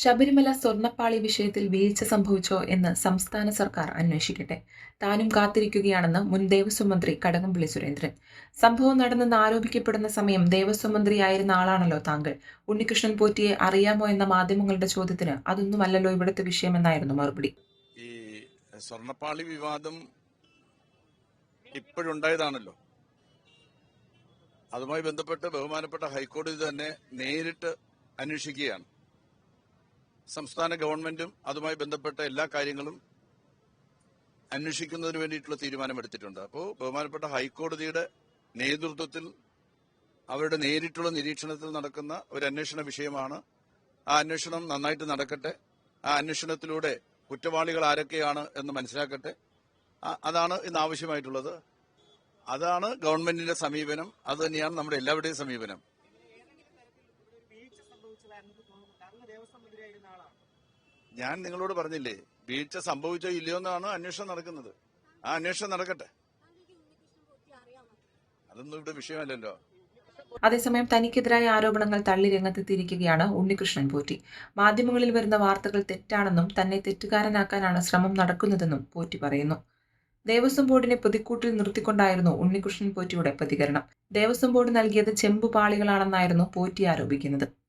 ശബരിമല സ്വർണപ്പാളി വിഷയത്തിൽ വീഴ്ച സംഭവിച്ചോ എന്ന് സംസ്ഥാന സർക്കാർ അന്വേഷിക്കട്ടെ. താനും കാത്തിരിക്കുകയാണെന്ന് മുൻ ദേവസ്വം മന്ത്രി കടകംപള്ളി സുരേന്ദ്രൻ. സംഭവം നടന്നെന്ന് ആരോപിക്കപ്പെടുന്ന സമയം ദേവസ്വം മന്ത്രിയായിരുന്ന ആളാണല്ലോ താങ്കൾ. ഉണ്ണികൃഷ്ണൻ പോറ്റിയെ അറിയാമോ എന്ന മാധ്യമങ്ങളുടെ ചോദ്യത്തിന് അതൊന്നുമല്ലല്ലോ ഇവിടുത്തെ വിഷയമെന്നായിരുന്നു മറുപടി. ഈ സ്വർണപ്പാളി വിവാദം ഇപ്പോഴുണ്ടായതാണല്ലോ. അതുമായി ബന്ധപ്പെട്ട് ബഹുമാനപ്പെട്ട ഹൈക്കോടതി തന്നെ നേരിട്ട് അന്വേഷിക്കുകയാണ്. സംസ്ഥാന ഗവൺമെന്റും അതുമായി ബന്ധപ്പെട്ട എല്ലാ കാര്യങ്ങളും അന്വേഷിക്കുന്നതിന് വേണ്ടിയിട്ടുള്ള തീരുമാനമെടുത്തിട്ടുണ്ട്. അപ്പോൾ ബഹുമാനപ്പെട്ട ഹൈക്കോടതിയുടെ നേതൃത്വത്തിൽ അവരുടെ നേരിട്ടുള്ള നിരീക്ഷണത്തിൽ നടക്കുന്ന ഒരു അന്വേഷണ വിഷയമാണ്. ആ അന്വേഷണം നന്നായിട്ട് നടക്കട്ടെ. ആ അന്വേഷണത്തിലൂടെ കുറ്റവാളികൾ ആരൊക്കെയാണ് എന്ന് മനസ്സിലാക്കട്ടെ. അതാണ് ഇന്ന് ആവശ്യമായിട്ടുള്ളത്. അതാണ് ഗവൺമെന്റിന്റെ സമീപനം. അത് തന്നെയാണ് നമ്മുടെ എല്ലാവരുടെയും സമീപനം വീഴ്ച സംഭവിച്ചതായിരുന്നു തോന്നുന്നുണ്ട് അന്ന് ദേവസ്വം മന്ത്രിയായിരുന്ന ആളാണ് ഞാൻ നിങ്ങളോട് പറഞ്ഞില്ലേ വീഴ്ച സംഭവിച്ചോ ഇല്ലയോ എന്നാണ് അന്വേഷണം നടക്കുന്നത്. ആ അന്വേഷണം നടക്കട്ടെ. അതൊന്നും ഇവിടെ വിഷയമല്ലല്ലോ. അതേസമയം തനിക്കെതിരായ ആരോപണങ്ങൾ തള്ളി രംഗത്തെത്തിയിരിക്കുകയാണ് ഉണ്ണികൃഷ്ണൻ പോറ്റി. മാധ്യമങ്ങളിൽ വരുന്ന വാർത്തകൾ തെറ്റാണെന്നും തന്നെ തെറ്റുകാരനാക്കാനാണ് ശ്രമം നടക്കുന്നതെന്നും പോറ്റി പറയുന്നു. ദേവസ്വം ബോർഡിനെ പ്രതിക്കൂട്ടിൽ നിർത്തിക്കൊണ്ടായിരുന്നു ഉണ്ണികൃഷ്ണൻ പോറ്റിയുടെ പ്രതികരണം. ദേവസ്വം ബോർഡ് നൽകിയത് ചെമ്പുപാളികളാണെന്നായിരുന്നു പോറ്റി ആരോപിക്കുന്നത്.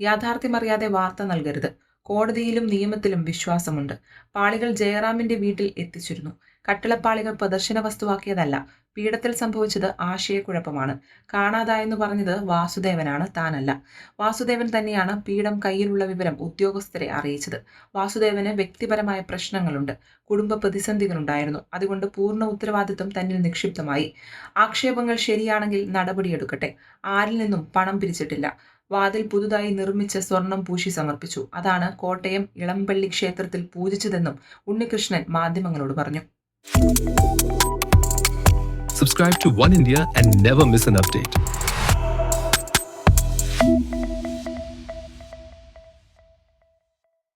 യാഥാർത്ഥ്യമറിയാതെ വാർത്ത നൽകരുത്. കോടതിയിലും നിയമത്തിലും വിശ്വാസമുണ്ട്. പാളികൾ ജയറാമിന്റെ വീട്ടിൽ എത്തിച്ചിരുന്നു. കട്ടിളപ്പാളികൾ പ്രദർശന വസ്തുവാക്കിയതല്ല പീഡത്തിൽ സംഭവിച്ചത് ആശയക്കുഴപ്പമാണ്. കാണാതായെന്ന് പറഞ്ഞത് വാസുദേവനാണ് താനല്ല. വാസുദേവൻ തന്നെയാണ് പീഡം കയ്യിലുള്ള വിവരം ഉദ്യോഗസ്ഥരെ അറിയിച്ചത്. വാസുദേവന് വ്യക്തിപരമായ പ്രശ്നങ്ങളുണ്ട്. കുടുംബ പ്രതിസന്ധികളുണ്ടായിരുന്നു. അതുകൊണ്ട് പൂർണ ഉത്തരവാദിത്വം തന്നിൽ നിക്ഷിപ്തമായി. ആക്ഷേപങ്ങൾ ശരിയാണെങ്കിൽ നടപടിയെടുക്കട്ടെ. ആരിൽ നിന്നും പണം പിരിച്ചിട്ടില്ല. വാതിൽ പുതുതായി നിർമ്മിച്ച സ്വർണം പൂശി സമർപ്പിച്ചു അതാണ് കോട്ടയം ഇളമ്പള്ളി ക്ഷേത്രത്തിൽ പൂജിച്ചതെന്നും ഉണ്ണികൃഷ്ണൻ മാധ്യമങ്ങളോട് പറഞ്ഞു Subscribe to One India and never miss an update.